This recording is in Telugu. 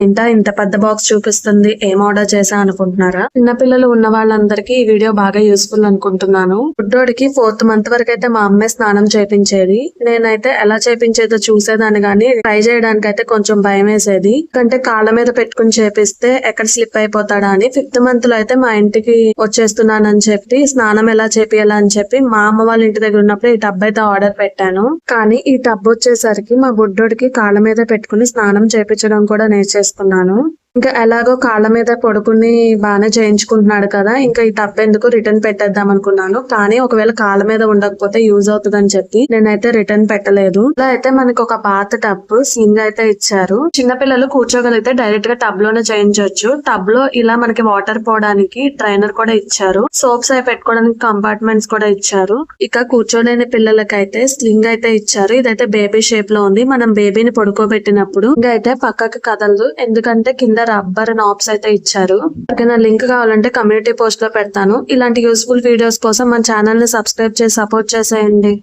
ఇంత ఇంత పెద్ద బాక్స్ చూపిస్తుంది ఏం ఆర్డర్ చేసా అనుకుంటున్నారా? చిన్న పిల్లలు ఉన్న వాళ్ళందరికీ ఈ వీడియో బాగా యూస్ఫుల్ అనుకుంటున్నాను. బుడ్డోడికి ఫోర్త్ మంత్ వరకు అయితే మా అమ్మే స్నానం చేపించేది. నేనైతే ఎలా చేపించేదో చూసేదాన్ని గానీ ట్రై చేయడానికి అయితే కొంచెం భయం వేసేది ఎందుకంటే కాళ్ళ మీద పెట్టుకుని చేపిస్తే ఎక్కడ స్లిప్ అయిపోతాడా అని ఫిఫ్త్ మంత్లో అయితే మా ఇంటికి వచ్చేస్తున్నానని చెప్పి స్నానం ఎలా చేపియాలా అని చెప్పి మా అమ్మ వాళ్ళ ఇంటి దగ్గర ఉన్నప్పుడు ఈ టబ్ అయితే ఆర్డర్ పెట్టాను. కానీ ఈ టబ్ వచ్చేసరికి మా బుడ్డోడికి కాళ్ళ మీద పెట్టుకుని స్నానం చేపించడం కూడా నేర్చేసుకున్నాను ఇంకా ఎలాగో కాళ్ళ మీద పడుకుని బాగానే చేయించుకుంటున్నాడు కదా ఇంకా ఈ టబ్ ఎందుకు రిటర్న్ పెట్టేద్దాం అనుకున్నాను. కానీ ఒకవేళ కాళ్ళ మీద ఉండకపోతే యూజ్ అవుతుందని చెప్పి నేనైతే రిటర్న్ పెట్టలేదు. ఇలా అయితే మనకి ఒక పాత టబ్ స్లింగ్ అయితే ఇచ్చారు. చిన్నపిల్లలు కూర్చోగలిగితే డైరెక్ట్గా టబ్లోనే చేయించవచ్చు. టబ్లో ఇలా మనకి వాటర్ పోవడానికి ట్రైనర్ కూడా ఇచ్చారు. సోప్స్ అవి పెట్టుకోవడానికి కంపార్ట్మెంట్స్ కూడా ఇచ్చారు. ఇక కూర్చోలేని పిల్లలకైతే స్లింగ్ అయితే ఇచ్చారు. ఇదైతే బేబీ షేప్లో ఉంది. మనం బేబీని పడుకోబెట్టినప్పుడు ఇంకా అయితే పక్కకి కదలదు. ఎందుకంటే కింద రబ్బర్ నాప్స్ అయితే ఇచ్చారు. ఎవరికైనా లింక్ కావాలంటే కమ్యూనిటీ పోస్ట్లో పెడతాను. ఇలాంటి యూస్ఫుల్ వీడియోస్ కోసం మన ఛానల్ని సబ్స్క్రైబ్ చేసి సపోర్ట్ చేసేయండి.